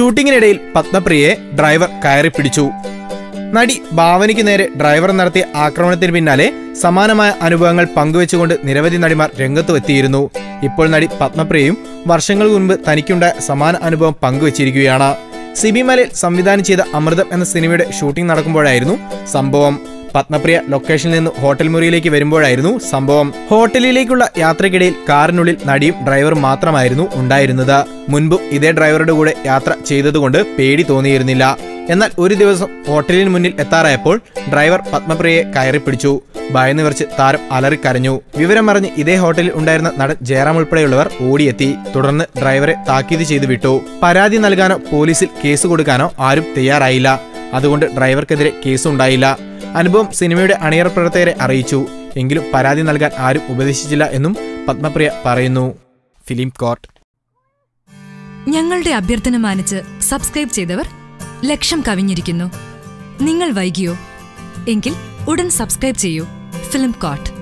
ഷൂട്ടിങ്ങിനിടയിൽ പത്മപ്രിയയെ driver കയറി പിടിച്ചു. നടി ഭാവനയ്ക്ക് നേരെ ഡ്രൈവർ നടത്തിയ ആക്രമണത്തിന് പിന്നാലെ സമാനമായ അനുഭവങ്ങൾ പങ്കുവെച്ചുകൊണ്ട് നിരവധി നടിമാർ രംഗത്ത് എത്തിയിരുന്നു. ഇപ്പോൾ നടി പത്മപ്രിയയും വർഷങ്ങൾക്ക് മുൻപ് തനിക്കുണ്ടായ സമാന അനുഭവം പങ്കുവച്ചിരിക്കുകയാണ്. സിബിമലയിൽ സംവിധാനം ചെയ്ത അമൃതം എന്ന സിനിമയുടെ ഷൂട്ടിംഗ് നടക്കുമ്പോഴായിരുന്നു സംഭവം. പത്മപ്രിയ ലൊക്കേഷനിൽ നിന്ന് ഹോട്ടൽ മുറിയിലേക്ക് വരുമ്പോഴായിരുന്നു സംഭവം. ഹോട്ടലിലേക്കുള്ള യാത്രക്കിടയിൽ കാറിനുള്ളിൽ നടിയും ഡ്രൈവറും മാത്രമായിരുന്നു ഉണ്ടായിരുന്നത്. മുൻപ് ഇതേ ഡ്രൈവറുടെ കൂടെ യാത്ര ചെയ്തതുകൊണ്ട് പേടി തോന്നിയിരുന്നില്ല. എന്നാൽ ഒരു ദിവസം ഹോട്ടലിന് മുന്നിൽ എത്താറായപ്പോൾ ഡ്രൈവർ പത്മപ്രിയയെ കയറി പിടിച്ചു. ഭയന്ന് വിറച്ച് താരം അലറിക്കരഞ്ഞു. വിവരം അറിഞ്ഞ് ഇതേ ഹോട്ടലിൽ ഉണ്ടായിരുന്ന നടൻ ജയറാം ഉൾപ്പെടെയുള്ളവർ ഓടിയെത്തി. തുടർന്ന് ഡ്രൈവറെ താക്കീത് ചെയ്തു വിട്ടു. പരാതി നൽകാനോ പോലീസിൽ കേസ് കൊടുക്കാനോ ആരും തയ്യാറായില്ല. അതുകൊണ്ട് ഡ്രൈവർക്കെതിരെ കേസുണ്ടായില്ല. അനുഭവം സിനിമയുടെ അണിയറ പ്രവർത്തകരെ അറിയിച്ചു. എങ്കിലും പരാതി നൽകാൻ ആരും ഉപദേശിച്ചില്ല എന്നും പത്മപ്രിയ പറയുന്നു. Film court. ഞങ്ങളുടെ അഭ്യർത്ഥന മാനിച്ച് സബ്സ്ക്രൈബ് ചെയ്തവർ ലക്ഷം കവിഞ്ഞിരിക്കുന്നു. നിങ്ങൾ വൈകിയോ? എങ്കിൽ ഉടൻ സബ്സ്ക്രൈബ് ചെയ്യൂ. Film coat